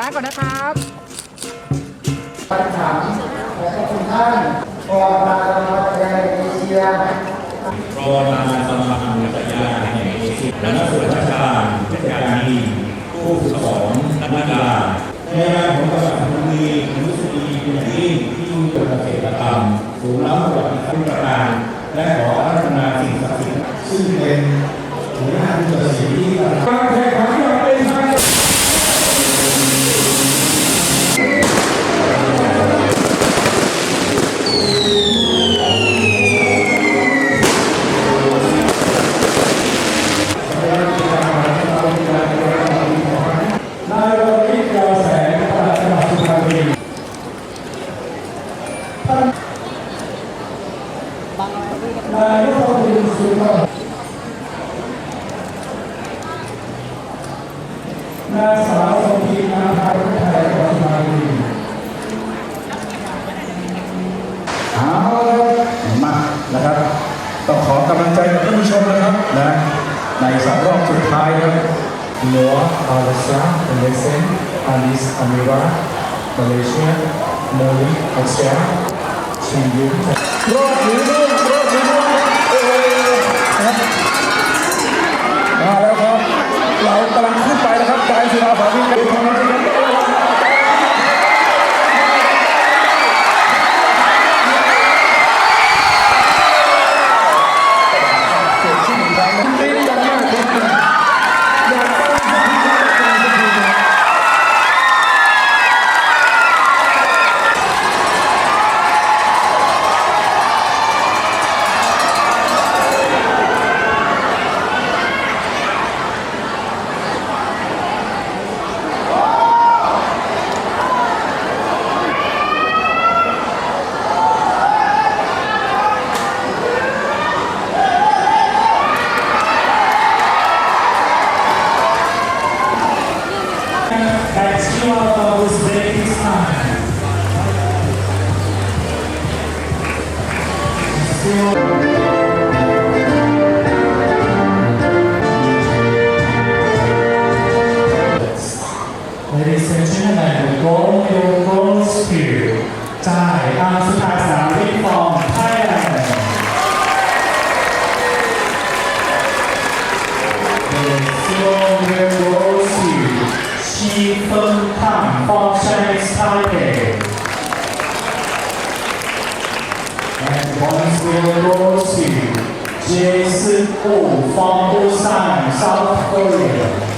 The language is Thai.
ลาก่อนนะครับคำถามขอบคุณท่านออกมาสมาคมเอเชียรองประธาสมาคมจักรยานแห่งเอเชียและส่วนราการจักรยานีผู้สอนนักกีฬาในงานของจังหวัดชลบุรีรู้สึกดีเป็นอย่างยิ่งที่มีเกษตรกรรมศูนย์รับประวัติศาสตร์ประการและขอรัธนาสิ่งศักดิ์สิทธิ์ซึ่งเป็นหัวหน้าผู้ตัดสินที่การ นายกรัฐมนตรีสุพรรณนางสาวสมพีนาภารุไทยจังหวัดสุพรรณบุรีเอาละมานะครับ ต้องขอกำลังใจกับท่านผู้ชมนะครับนะในสองรอบสุดท้ายนะครับ Noah, Alasya, Lesen, Alice Amira, Malaysia, Molly, Asia, Chinyu, รอบนี้ด้วยรอบนี้ Einzelner Familie. Ladies and gentlemen, we your goals to Thai Thank you. Xi Feng from Chinese Taipei. And one silver goes to Jason Wu from Busan, South Korea.